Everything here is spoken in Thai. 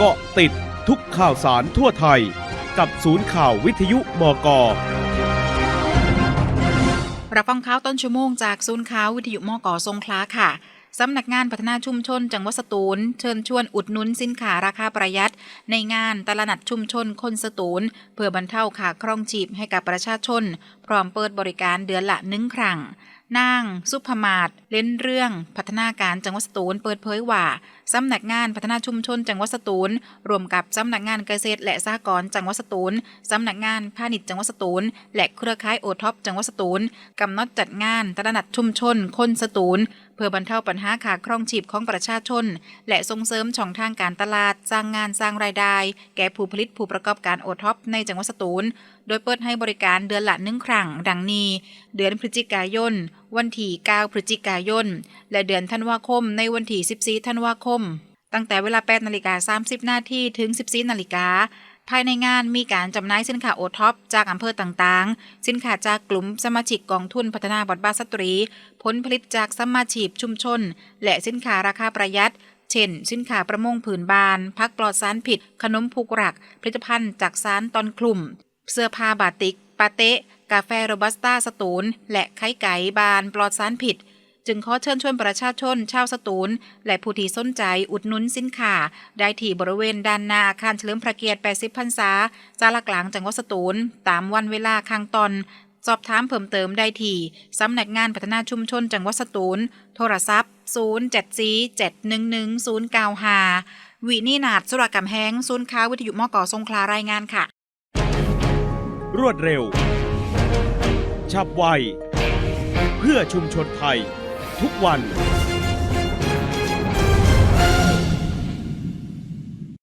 เกาะติดทุกข่าวสารทั่วไทย กับศูนย์ข่าววิทยุบก รับฟังข่าวต้นชั่วโมงจากศูนย์ข่าววิทยุมกทรงคลาค่ะสำนักงานพัฒนาชุมชนจังหวัดสตูล เชิญชวนอุดหนุนสินค้าราคาประหยัด ในงานตลาดนัดชุมชนคนสตูล เพื่อบรรเทาค่าครองชีพให้กับประชาชน พร้อมเปิดบริการเดือนละหนึ่งครั้ง นางสุภมาศเล่นเรื่องพัฒนาการจังหวัดสตูลเปิดเผยว่าสำนักงานพัฒนาชุมชนจังหวัดสตูลรวมกับสำนักงานเกษตรและสหกรณ์จังหวัดสตูลสำนักงานพาณิชย์จังหวัดสตูลและเครือข่ายโอท็อปจังหวัดสตูลกำหนดจัดงานตลาดนัดชุมชน คนสตูลเพื่อบรรเทาปัญหาขาครองชีพของประชาชน และส่งเสริมช่องทางการตลาดสร้างงานสร้างรายได้ แก่ผู้ผลิตผู้ประกอบการโอท็อปในจังหวัดสตูลโดยเปิดให้บริการเดือนละหนึ่งครั้งดังนี้ เดือนพฤศจิกายน วันที่ 9 พฤศจิกายน และเดือนธันวาคมในวันที่ 14 ธันวาคม ตั้งแต่เวลา 8 นาฬิกา 30 นาทีถึง 14 นาฬิกาภายในงานมีการจำหน่ายสินค้าโอท็อปจากอำเภอต่างๆ สินค้าจากกลุ่มสมาชิกกองทุนพัฒนาบทบาทสตรี ผลผลิตจากสมาชิกชุมชน และสินค้าราคาประหยัด เช่น สินค้าประมงผืนบาน พักปลอดสารผิด ขนมผูกรัก ผลิตภัณฑ์จากสารตอนคลุมเสื้อผ้าบาติก ปาเตะ กาแฟโรบัสต้าสตูล และไข่ไก่บานปลอดสารผิด จึงขอเชิญชวนประชาชนชาวสตูล และผู้ที่สนใจอุดหนุนสินค้าได้ที่บริเวณด้านหน้าอาคารเฉลิมพระเกียรติ 80 พรรษาจาลากลางจังหวัดสตูล ตามวันเวลาข้างตอนสอบถามเพิ่มเติมได้ที่สำนักงานพัฒนาชุมชนจังหวัดสตูล โทรศัพท์ 074711095 วินีนาดสุรกำแห้งศูนย์ค้าวิทยุมกอสงขลารายงานค่ะ รวดเร็ว ฉับไว เพื่อชุมชนไทย ทุกวัน